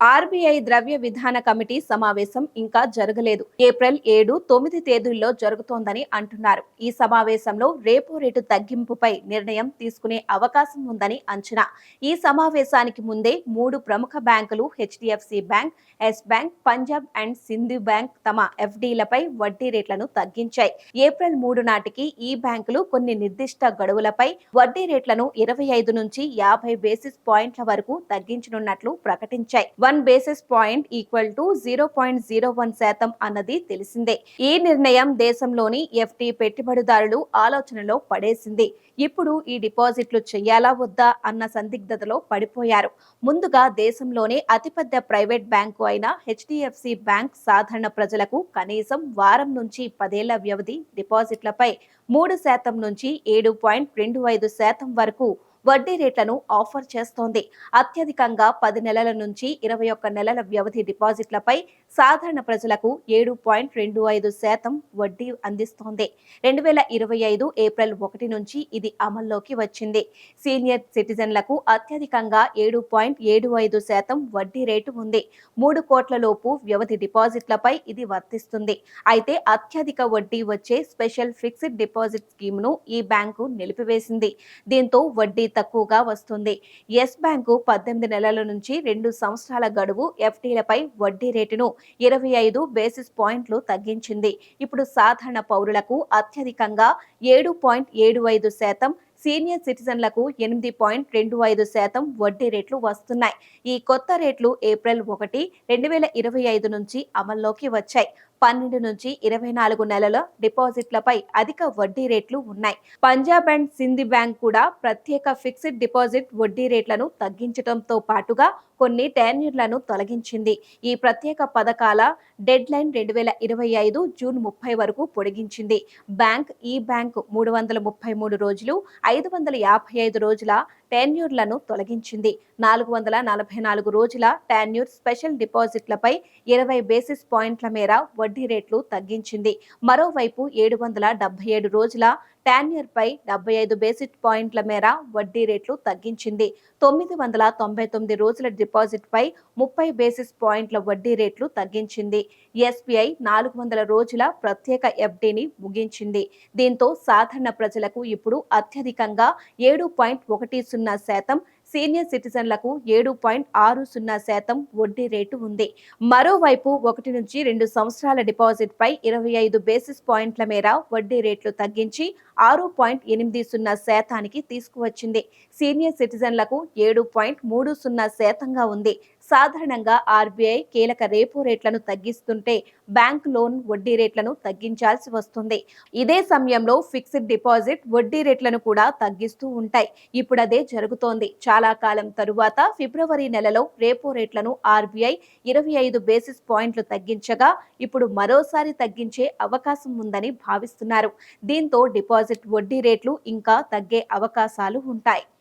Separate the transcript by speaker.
Speaker 1: RBI ద్రవ్య విధాన committee సమావేశం ఇంకా జరగలేదు. ఏప్రిల్ ఏడు తొమ్మిది తేదీల్లో జరుగుతోందని అంటున్నారు. ఈ సమావేశంలో రేపో రేటు తగ్గింపుపై నిర్ణయం తీసుకునే అవకాశం ఉందని అంచనా. ఈ సమావేశానికి ముందే మూడు ప్రముఖ బ్యాంకులు HDFC bank Yes bank Punjab and Sind bank తమ ఎఫ్డీలపై వడ్డీ రేట్లను తగ్గించాయి. ఏప్రిల్ మూడు నాటికి ఈ బ్యాంకులు కొన్ని నిర్దిష్ట గడువులపై వడ్డీ రేట్లను ఇరవై ఐదు నుంచి యాభై బేసిస్ పాయింట్ల వరకు తగ్గించనున్నట్లు ప్రకటించాయి. One basis point equal to zero point zero one శాతం అన్నది తెలిసిందే. ఈ నిర్ణయం దేశంలోని ఎఫ్టి పెట్టుబడిదారులు ఆలోచనలో పడేసింది. ఇప్పుడు ఈ డిపాజిట్లు చేయాలా వద్దా అన్న సందిగ్ధతలో పడిపోయారు. ముందుగా దేశంలోనే అతిపెద్ద ప్రైవేట్ బ్యాంకు అయిన హెచ్డిఎఫ్సి బ్యాంక్ సాధారణ ప్రజలకు కనీసం వారం నుంచి పదేళ్ళ వ్యవధి డిపాజిట్లపై మూడు శాతం నుంచి ఏడు పాయింట్ రెండు ఐదు శాతం వరకు వడ్డీ రేట్లను ఆఫర్ చేస్తోంది. అత్యధికంగా పది నెలల నుంచి ఇరవై ఒక్క నెలల వ్యవధి డిపాజిట్లపై సాధారణ ప్రజలకు ఏడు పాయింట్ రెండు ఐదు శాతం వడ్డీ అందిస్తోంది. రెండు వేల ఇరవై ఐదు ఏప్రిల్ ఒకటి నుంచి ఇది అమల్లోకి వచ్చింది. సీనియర్ సిటిజన్లకు అత్యధికంగా ఏడు పాయింట్ ఏడు ఐదు శాతం వడ్డీ రేటు ఉంది. మూడు కోట్ల లోపు వ్యవధి డిపాజిట్లపై ఇది వర్తిస్తుంది. అయితే అత్యధిక వడ్డీ వచ్చే స్పెషల్ ఫిక్స్డ్ డిపాజిట్ స్కీమ్ను ఈ బ్యాంకు నిలిపివేసింది. దీంతో వడ్డీ తక్కువగా వస్తుంది. ఎస్ బ్యాంకు పద్దెనిమిది నెలల నుంచి రెండు సంవత్సరాల గడువు ఎఫ్డీలపై వడ్డీ రేటును ఇరవై ఐదు బేసిస్ పాయింట్లు తగ్గించింది. ఇప్పుడు సాధారణ పౌరులకు అత్యధికంగా ఏడు పాయింట్ ఏడు ఐదు శాతం సీనియర్ సిటిజన్లకు ఎనిమిది పాయింట్ రెండు ఐదు శాతం వడ్డీ రేట్లు వస్తున్నాయి. ఈ కొత్త రేట్లు ఏప్రిల్ ఒకటి రెండు వేల ఇరవై ఐదు నుంచి అమల్లోకి వచ్చాయి. పన్నెండు నుంచి ఇరవై నాలుగు నెలల డిపాజిట్లపై అధిక వడ్డీ రేట్లు ఉన్నాయి. పంజాబ్ అండ్ సింధి బ్యాంక్ కూడా ప్రత్యేక ఫిక్స్డ్ డిపాజిట్ వడ్డీ రేట్లను తగ్గించడంతో పాటుగా కొన్ని టెన్యూర్లను తొలగించింది. ఈ ప్రత్యేక పథకాల డెడ్ లైన్ రెండు వేల ఇరవై ఐదు జూన్ ముప్పై వరకు పొడిగించింది. బ్యాంక్ ఈ బ్యాంక్ మూడు వందల ముప్పై మూడు రోజులు ఐదు వందల యాభై ఐదు రోజుల టెన్యూర్లను తొలగించింది. నాలుగు వందల నలభై నాలుగు రోజుల టెన్యూర్ స్పెషల్ డిపాజిట్లపై ఇరవై బేసిస్ పాయింట్ల మేర వడ్డీ రేట్లు తగ్గించింది. మరోవైపు ఏడు వందల డెబ్బై ఏడు రోజుల పై డెబ్బై ఐదు బేసిస్ పాయింట్ల మేర వడ్డీ రేట్లు తగ్గించింది. తొమ్మిది వందల తొంభై తొమ్మిది రోజుల డిపాజిట్పై ముప్పై బేసిస్ పాయింట్ల వడ్డీ రేట్లు తగ్గించింది. ఎస్బీఐ నాలుగు వందల రోజుల ప్రత్యేక ఎఫ్డీని ముగించింది. దీంతో సాధారణ ప్రజలకు ఇప్పుడు అత్యధికంగా ఏడు పాయింట్ ఒకటి సున్నా శాతం సీనియర్ సిటిజన్లకు ఏడు పాయింట్ ఆరు సున్నా శాతం వడ్డీ రేటు ఉంది. మరోవైపు ఒకటి నుంచి రెండు సంవత్సరాల డిపాజిట్పై ఇరవై ఐదు బేసిస్ పాయింట్ల మేర వడ్డీ రేట్లు తగ్గించి ఆరు పాయింట్ ఎనిమిది సున్నా శాతానికి తీసుకువచ్చింది. సీనియర్ సిటిజన్లకు ఏడు పాయింట్ మూడు సున్నా శాతంగా ఉంది. సాధారణంగా ఆర్బీఐ కీలక రేపు రేట్లను తగ్గిస్తుంటే బ్యాంక్ లోన్ వడ్డీ రేట్లను తగ్గించాల్సి వస్తుంది. ఇదే సమయంలో ఫిక్స్డ్ డిపాజిట్ వడ్డీ రేట్లను కూడా తగ్గిస్తూ ఉంటాయి. ఇప్పుడు అదే జరుగుతోంది. చాలా కాలం తరువాత ఫిబ్రవరి నెలలో రేపో రేట్లను ఆర్బీఐ ఇరవై ఐదు బేసిస్ పాయింట్లు తగ్గించగా ఇప్పుడు మరోసారి తగ్గించే అవకాశం ఉందని భావిస్తున్నారు. దీంతో డిపాజిట్ వడ్డీ రేట్లు ఇంకా తగ్గే అవకాశాలు ఉంటాయి.